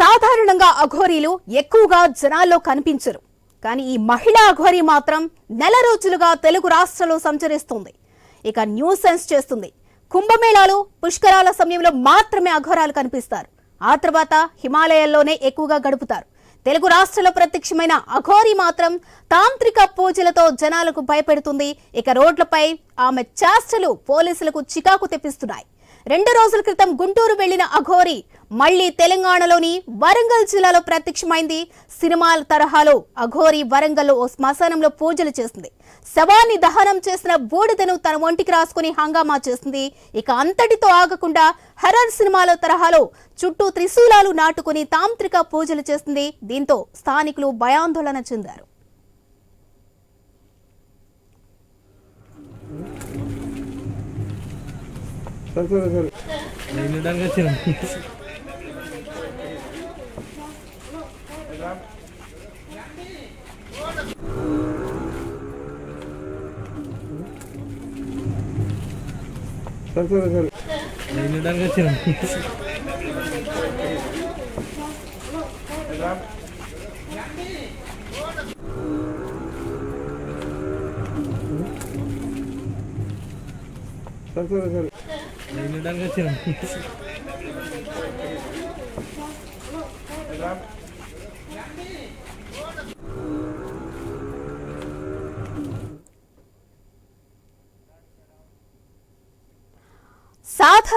సాధారణంగా అఘోరీలు ఎక్కువగా జనాల్లో కనిపించరు. కానీ ఈ మహిళా అఘోరీ మాత్రం నెల రోజులుగా తెలుగు రాష్ట్రంలో సంచరిస్తుంది. ఇక న్యూసెన్స్ చేస్తుంది. కుంభమేళాలు పుష్కరాల సమయంలో మాత్రమే అఘోరాలు కనిపిస్తారు. ఆ తర్వాత హిమాలయాల్లోనే ఎక్కువగా గడుపుతారు. తెలుగు రాష్ట్రాల ప్రత్యక్షమైన అఘోరి మాత్రం తాంత్రిక పూజలతో జనాలకు భయపెడుతుంది. ఇక రోడ్లపై ఆమె చేష్టలు పోలీసులకు చికాకు తెప్పిస్తున్నాయి. రెండు రోజుల క్రితం గుంటూరు వెళ్ళిన అఘోరి మళ్ళీ తెలంగాణలోని వరంగల్ జిల్లాలో ప్రత్యక్షమైంది. సినిమాల తరహాలో అఘోరి వరంగల్లో ఓ శ్మశానంలో పూజలు చేసింది శవాన్ని దహనం చేసిన బూడిదను తన ఒంటికి రాసుకుని హంగామా చేసింది ఇక అంతటితో ఆగకుండా హర్రర్ సినిమాల తరహాలో చుట్టూ త్రిశూలాలు నాటుకుని తాంత్రిక పూజలు చేసింది దీంతో స్థానికులు భయాందోళన చెందారు. సరే సరే సరే. వచ్చినాం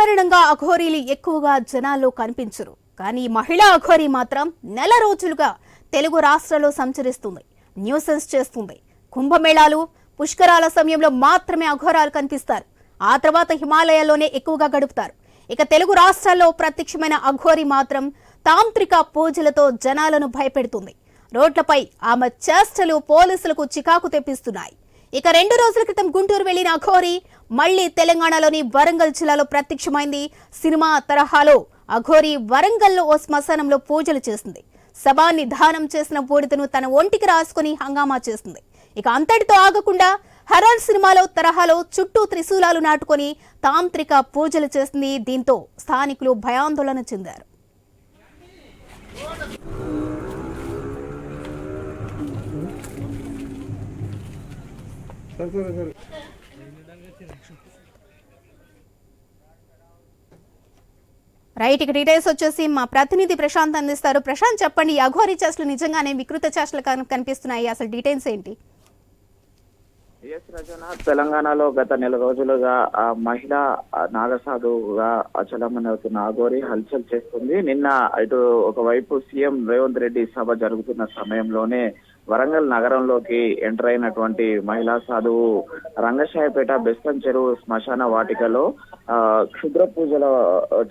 సాధారణంగా అఘోరీలు ఎక్కువగా జనాల్లో కనిపించరు. కానీ మహిళా అఘోరీ మాత్రం నెల రోజులుగా తెలుగు రాష్ట్రాల్లో సంచరిస్తుంది న్యూసెన్స్ చేస్తుంది. కుంభమేళాలు పుష్కరాల సమయంలో మాత్రమే అఘోరాలు కనిపిస్తారు. ఆ తర్వాత హిమాలయాల్లోనే ఎక్కువగా గడుపుతారు. ఇక తెలుగు రాష్ట్రాల్లో ప్రత్యక్షమైన అఘోరి మాత్రం తాంత్రిక పూజలతో జనాలను భయపెడుతుంది. రోడ్లపై ఆమె చేష్టలు పోలీసులకు చికాకు తెప్పిస్తున్నాయి. ఇక రెండు రోజుల క్రితం గుంటూరు వెళ్ళిన అఘోరి మళ్ళీ తెలంగాణలోని వరంగల్ జిల్లాలో ప్రత్యక్షమైంది. సినిమా తరహాలో అఘోరి వరంగల్లో ఓ శ్మశానంలో పూజలు చేసింది. శవాన్ని దానం చేసిన బూడిదను తన ఒంటికి రాసుకుని హంగామా చేసింది. ఇక అంతటితో ఆగకుండా హర్రర్ సినిమాలో తరహాలో చుట్టూ త్రిశూలాలు నాటుకొని తాంత్రిక పూజలు చేసింది. దీంతో స్థానికులు భయాందోళన చెందారు. రైట్ ఇక డీటెయిల్స్ వచ్చేసి మా ప్రతినిధి ప్రశాంత్ అందిస్తారు. ప్రశాంత్ చెప్పండి ఈ అఘోరి చేష్టలు నిజంగానే వికృత చేష్టలు కనిపిస్తున్నాయి. అసలు డీటెయిల్స్ ఏంటి? ఎస్ రచన తెలంగాణలో గత నెల రోజులుగా ఆ మహిళ నాగసాధువుగా అచలమని అవుతున్న అఘోరి హల్చల్ చేస్తుంది. నిన్న ఇటు ఒకవైపు సీఎం రేవంత్ రెడ్డి సభ జరుగుతున్న సమయంలోనే వరంగల్ నగరంలోకి ఎంటర్ అయినటువంటి మహిళా సాధువు రంగశాయపేట బెస్తం చెరువు శ్మశాన వాటికలో ఆ క్షుద్ర పూజలు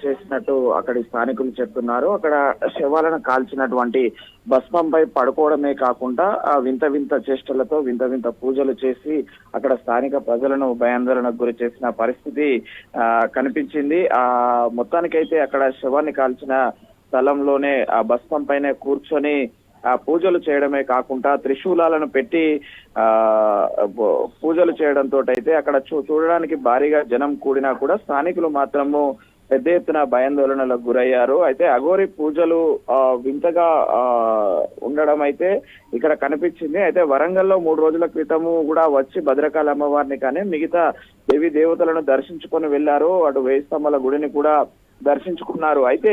చేసినట్టు అక్కడి స్థానికులు చెప్తున్నారు. అక్కడ శవాలను కాల్చినటువంటి భస్మంపై పడుకోవడమే కాకుండా ఆ వింత వింత చేష్టలతో వింత వింత పూజలు చేసి అక్కడ స్థానిక ప్రజలను భయాందోళనకు గురి చేసిన పరిస్థితి ఆ, కనిపించింది. ఆ మొత్తానికైతే అక్కడ శవాన్ని కాల్చిన స్థలంలోనే ఆ భస్మం పైన కూర్చొని పూజలు చేయడమే కాకుండా త్రిశూలాలను పెట్టి ఆ పూజలు చేయడంతో అయితే అక్కడ చూ- చూడడానికి భారీగా జనం కూడినా కూడా స్థానికులు మాత్రము పెద్ద ఎత్తున భయాందోళనలకు గురయ్యారు. అయితే అఘోరి పూజలు ఆ, వింతగా ఆ, ఉండడం అయితే ఇక్కడ కనిపించింది. అయితే వరంగల్లో మూడు రోజుల క్రితము కూడా వచ్చి భద్రకాళి అమ్మవారిని కానీ మిగతా దేవి దేవతలను దర్శించుకొని వెళ్ళారు అటు వేయి స్తంభాల గుడిని కూడా దర్శించుకున్నారు. అయితే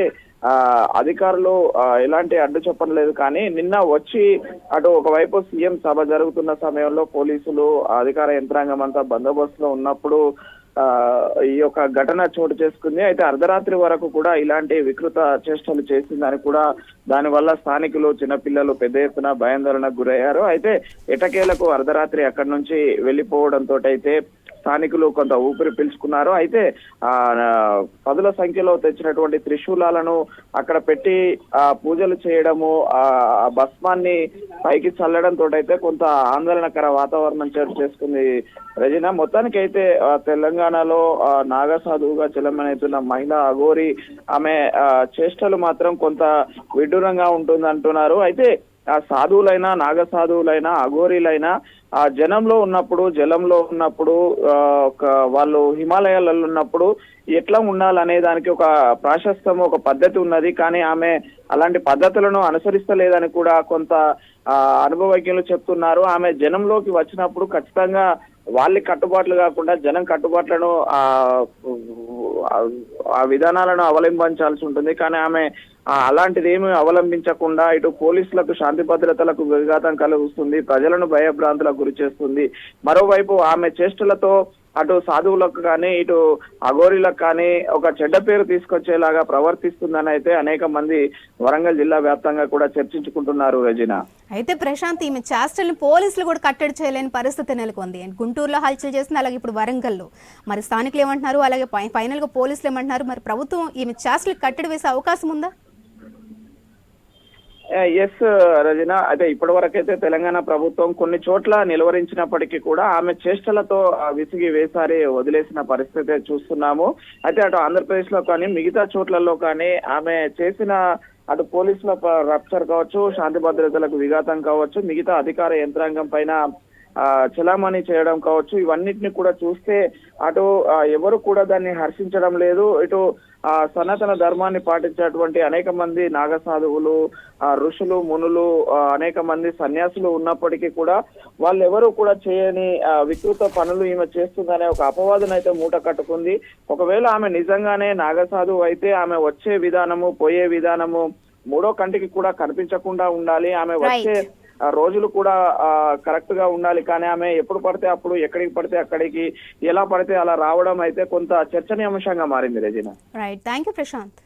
ఆ అధికారులు ఎలాంటి అడ్డు చెప్పలేదు కానీ నిన్న వచ్చి అటు ఒకవైపు సీఎం సభ జరుగుతున్న సమయంలో పోలీసులు అధికార యంత్రాంగం అంతా బందోబస్తులో ఉన్నప్పుడు ఆ ఈ యొక్క ఘటన చోటు చేసుకుంది. అయితే అర్ధరాత్రి వరకు కూడా ఇలాంటి వికృత చేష్టలు చేసిందని కూడా దానివల్ల స్థానికులు చిన్నపిల్లలు పెద్ద ఎత్తున భయాందోళనకు గురయ్యారు. అయితే ఎటకేలకు అర్ధరాత్రి అక్కడి నుంచి వెళ్ళిపోవడంతో అయితే స్థానికులు కొంత ఊపిరి పీల్చుకున్నారు. అయితే ఆ పదుల సంఖ్యలో తెచ్చినటువంటి త్రిశూలాలను అక్కడ పెట్టి ఆ పూజలు చేయడము ఆ భస్మాన్ని పైకి చల్లడంతో అయితే కొంత ఆందోళనకర వాతావరణం చోటు చేసుకుంది రజన. మొత్తానికి అయితే తెలంగాణలో నాగసాధువుగా చెలమనవుతున్న మహిళ అఘోరి ఆమె చేష్టలు మాత్రం కొంత విడ్డూరంగా ఉంటుంది అంటున్నారు అయితే సాధువులైనా నాగ సాధువులైనా అఘోరీలైనా ఆ జనంలో ఉన్నప్పుడు జలంలో ఉన్నప్పుడు ఆ, ఒక వాళ్ళు హిమాలయాలలో ఉన్నప్పుడు ఎట్లా ఉండాలనే దానికి ఒక ప్రాశస్తం ఒక పద్ధతి ఉన్నది. కానీ ఆమె అలాంటి పద్ధతులను అనుసరిస్తలేదని కూడా కొంత ఆ, అనుభవజ్ఞులు చెప్తున్నారు. ఆమె జనంలోకి వచ్చినప్పుడు ఖచ్చితంగా వాళ్ళ కట్టుబాట్లు కాకుండా జనం కట్టుబాట్లను ఆ విధానాలను అవలంబించాల్సి ఉంటుంది. కానీ ఆమె అలాంటిది ఏమి అవలంబించకుండా ఇటు పోలీసులకు శాంతి భద్రతలకు విఘాతం కలుగుస్తుంది ప్రజలను భయభ్రాంతులకు గురి చేస్తుంది. మరోవైపు ఆమె చేష్టలతో అటు సాధువులకు కానీ ఇటు అఘోరీలకు కానీ ఒక చెడ్డ పేరు తీసుకొచ్చేలాగా ప్రవర్తిస్తుందని అయితే అనేక మంది వరంగల్ జిల్లా వ్యాప్తంగా కూడా చర్చించుకుంటున్నారు రజిన. అయితే ప్రశాంత్ ఈమె చేష్టల్ని పోలీసులు కూడా కట్టడి చేయలేని పరిస్థితి నెలకొంది. అండ్ గుంటూరులో హల్చల్ చేసింది అలాగే ఇప్పుడు వరంగల్లో. మరి స్థానికులు ఏమంటున్నారు? అలాగే ఫైనల్గా పోలీసులు ఏమంటున్నారు? మరి ప్రభుత్వం ఈమె చేష్టలకు కట్టడి వేసే అవకాశం ఉందా? ఎస్ రజన. అయితే ఇప్పటి వరకైతే తెలంగాణ ప్రభుత్వం కొన్ని చోట్ల నిలువరించినప్పటికీ కూడా ఆమె చేష్టలతో విసిగి వేసారి వదిలేసిన పరిస్థితి చూస్తున్నాము. అయితే అటు ఆంధ్రప్రదేశ్లో కానీ మిగతా చోట్లలో కానీ ఆమె చేసిన అటు పోలీసుల రప్చర్ కావచ్చు శాంతి భద్రతలకు విఘాతం కావచ్చు మిగతా అధికార యంత్రాంగం పైన చలామణి చేయడం కావచ్చు ఇవన్నిటిని కూడా చూస్తే అటు ఎవరు కూడా దాన్ని హర్షించడం లేదు. ఇటు ఆ సనాతన ధర్మాన్ని పాటించేటువంటి అనేక మంది నాగ సాధువులు ఆ, ఋషులు మునులు అనేక మంది సన్యాసులు ఉన్నప్పటికీ కూడా వాళ్ళెవరూ కూడా చేయని ఆ, వికృత పనులు ఈమె చేస్తుందనే ఒక అపవాదం అయితే మూట కట్టుకుంది. ఒకవేళ ఆమె నిజంగానే నాగ సాధువు అయితే ఆమె వచ్చే విధానము పోయే విధానము మూడో కంటికి కూడా కనిపించకుండా ఉండాలి. ఆమె వచ్చే రోజులు కూడా కరెక్ట్గా ఉండాలి. కానీ ఆమె ఎప్పుడు పడితే అప్పుడు ఎక్కడికి పడితే అక్కడికి ఎలా పడితే అలా రావడం అయితే కొంత చర్చనీయాంశంగా మారింది Regina. Right thank you Prashanth